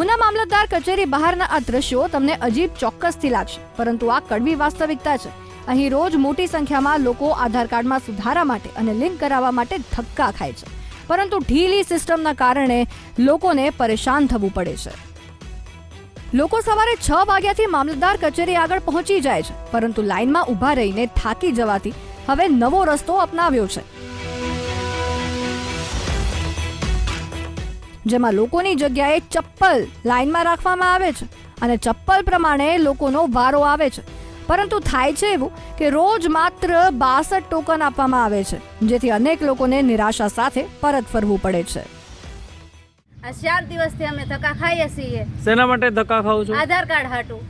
ઉના મામલતદાર કચેરી બહારના આ દ્રશ્યો તમને અજીબ ચોક્કસથી લાગશે. પરંતુ આ કડવી વાસ્તવિકતા છે. અહીં રોજ મોટી સંખ્યામાં લોકો આધાર કાર્ડમાં સુધારા માટે અને લિંક કરાવવા માટે ધક્કા ખાય છે. પરંતુ ઢીલી સિસ્ટમના કારણે લોકોને પરેશાન થવું પડે છે. લોકો સવારે છ વાગ્યાથી મામલતદાર કચેરી આગળ પહોંચી જાય છે. પરંતુ લાઇનમાં ઊભા રહીને થાકી જવાથી હવે નવો રસ્તો અપનાવ્યો છે. જેમાં લોકોની જગ્યાએ ચપ્પલ લાઇનમાં રાખવામાં આવે છે અને ચપ્પલ પ્રમાણે લોકોનો વારો આવે છે. પરંતુ થાય છે એવું કે રોજ માત્ર બાસઠ ટોકન આપવામાં આવે છે જેથી અનેક લોકોને નિરાશા સાથે પરત ફરવું પડે છે. આ ચાર દિવસથી અમે ધક્કા ખાઈએ છીએ. શેના માટે ધક્કા ખાવ છો? આધાર કાર્ડ હાટું.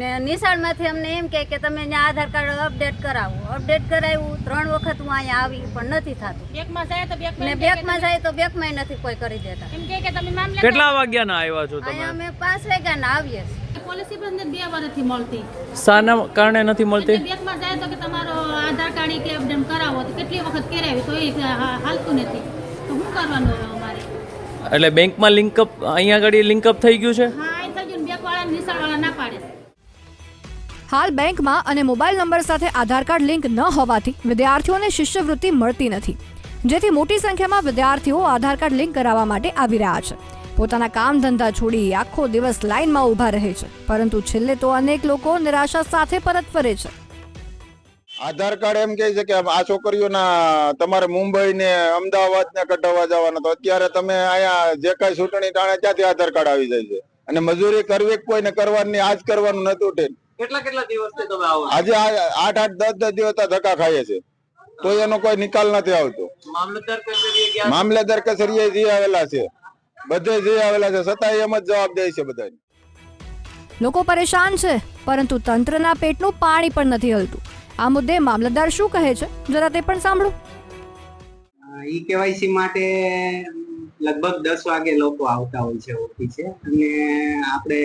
ને નિશાળમાંથી અમને એમ કહે કે તમે અહીંયા આધાર કાર્ડ અપડેટ કરાવો. અપડેટ કરાવ્યું ત્રણ વખત હું અહીંયા આવી પણ નથી થતું. બેંકમાં જાય તો બેંકમાં ને બેંકમાં જાય તો બેંકમાં નથી કોઈ કરી દેતા. એમ કહે કે તમે મામલે કેટલા વાગ્યાના આવ્યા છો તમે? અહીંયા અમે પાંચ વાગ્યાના આવીએ છીએ. પોલિસી બંધ બે વર્ષથી મળતી. શાના કારણે નથી મળતી? એટલે બેંકમાં જાય તો કે તમારો આધાર કાર્ડ ઈ કે અપડેટ કરાવો. તો કેટલી વખત કરાવી? તો એ હાલતું નથી. તો શું કરવાનું હવે અમારે? એટલે બેંકમાં લિંક અપ અહીંયા આગળ લિંક અપ થઈ ગયું છે? હા થઈ ગયું બેંક વાળા નિશાળવાળા ના પાડે. છે હાલ બેંકમાં અને મોબાઈલ નંબર સાથે આધાર કાર્ડ લિંક ન હોવાથી વિદ્યાર્થીઓને શિષ્યવૃત્તિ મળતી નથી. જેથી મોટી સંખ્યામાં વિદ્યાર્થીઓ આધાર કાર્ડ લિંક કરાવવા માટે આવી રહ્યા છે. પોતાના કામ ધંધા છોડી આખો દિવસ લાઇનમાં ઊભા રહે છે. પરંતુ છેલ્લે તો અનેક લોકો નિરાશા સાથે પરત ફરે છે. આધાર કાર્ડ એમ કહે છે કે આ છોકરીઓના તમારે મુંબઈ ને અમદાવાદ ને કઢાવવા જવાના. તો અત્યારે તમે અહીંયા જે કઈ ચૂંટણી ટાણે ત્યાંથી આધાર કાર્ડ આવી જાય છે? અને મજૂરી કરવી કોઈ કોઈને કરવાની, આજ કરવાનું નતું તે કેટલા કેટલા દિવસથી તમે આવો આજે આઠ આઠ દસ દસ દિવસ ધક્કા ખાઈએ છે તો એનો કોઈ નિકાલ નથી આવતો. મામલેદાર કચેરીએ જે આવેલા છે બધે જે આવેલા છે છતાં એમ જ જવાબ દે છે બધા લોકો પરેશાન છે પરંતુ તંત્રના પેટનું પાણી પણ નથી હલતું. આ મુદ્દે મામલતદાર શું કહે છે? જરા તે પણ સાંભળો. ઈ કેવાયસી માટે લગભગ દસ વાગે લોકો આવતા હોય છે ઓફિસે. અને આપણે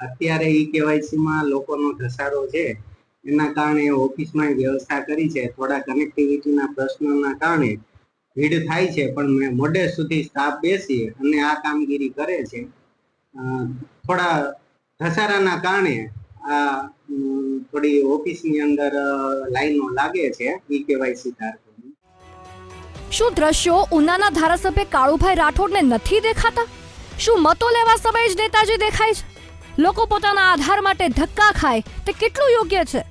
અત્યારે ઈ કેવાયસી માં લોકોનો ધસારો છે. એના કારણે ઓફિસમાં વ્યવસ્થા કરી છે. થોડા કનેક્ટિવિટીના પ્રશ્નોના કારણે ભીડ થાય છે, પણ મોડે સુધી સ્ટાફ બેસી અને આ કામગીરી કરે છે. થોડા ધસારાના કારણે આ થોડી ઓફિસની અંદર લાઈનો લાગે છે, ઈ કેવાયસી ધારકોની. શું દ્રશ્યો ઉનાના ધારાસભ્ય કાળુભાઈ રાઠોડને નથી દેખાતા? શું મતો લેવા સમય જ નેતાજી દેખાય છે? લોકો પોતાના આધાર માટે ધક્કા ખાય, તે કેટલું યોગ્ય છે?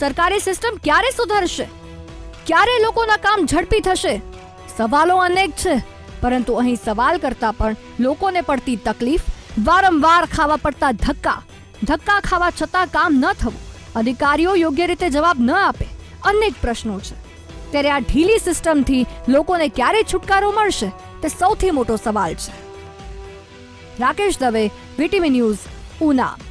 સરકારી સિસ્ટમ ક્યારે સુધરશે? ક્યારે લોકોના કામ ઝડપી થશે? સવાલો અનેક છે, પરંતુ અહીં સવાલ કરતા પણ લોકોને પડતી તકલીફ, વારંવાર ખાવા પડતા ધક્કા. ધક્કા ખાવા છતાં કામ ન થવું, અધિકારીઓ યોગ્ય રીતે જવાબ ન આપે, અનેક પ્રશ્નો છે. ત્યારે આ ઢીલી સિસ્ટમથી લોકોને ક્યારે છુટકારો મળશે, તે સૌથી મોટો સવાલ છે. Rakesh Dave, VTV news Una